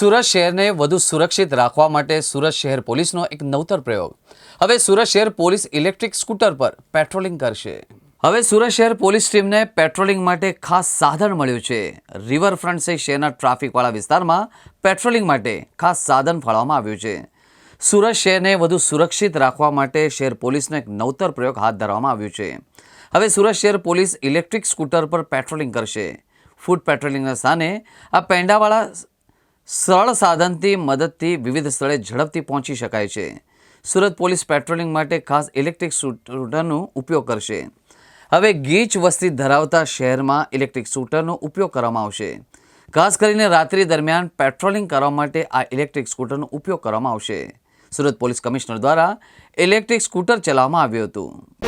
સુરત શહેરને વધુ સુરક્ષિત રાખવા માટે સુરત શહેર પોલીસનો એક નવતર પ્રયોગ. હવે સુરત શહેર પોલીસ ઇલેક્ટ્રિક સ્કૂટર પર પેટ્રોલિંગ કરશે. હવે સુરત શહેર પોલીસ ટીમને પેટ્રોલિંગ માટે ખાસ સાધન મળ્યું છે. રિવરફ્રન્ટ સહિત શહેરના ટ્રાફિકવાળા વિસ્તારમાં પેટ્રોલિંગ માટે ખાસ સાધન ફાળવવામાં આવ્યું છે. સુરત શહેરને વધુ સુરક્ષિત રાખવા માટે શહેર પોલીસનો એક નવતર પ્રયોગ હાથ ધરવામાં આવ્યો છે. હવે સુરત શહેર પોલીસ ઇલેક્ટ્રિક સ્કૂટર પર પેટ્રોલિંગ કરશે. ફૂડ પેટ્રોલિંગના સ્થાને આ પેંડાવાળા સરળ સાધનથી મદદથી વિવિધ સ્થળે ઝડપથી પહોંચી શકાય છે. સુરત પોલીસ પેટ્રોલિંગ માટે ખાસ ઇલેક્ટ્રિક સ્કૂટરનો ઉપયોગ કરશે. હવે ગીચ વસ્તી ધરાવતા શહેરમાં ઇલેક્ટ્રિક સ્કૂટરનો ઉપયોગ કરવામાં આવશે. ખાસ કરીને રાત્રિ દરમિયાન પેટ્રોલિંગ કરવા માટે આ ઇલેક્ટ્રિક સ્કૂટરનો ઉપયોગ કરવામાં આવશે. સુરત પોલીસ કમિશનર દ્વારા ઇલેક્ટ્રિક સ્કૂટર ચલાવવામાં આવ્યું હતું.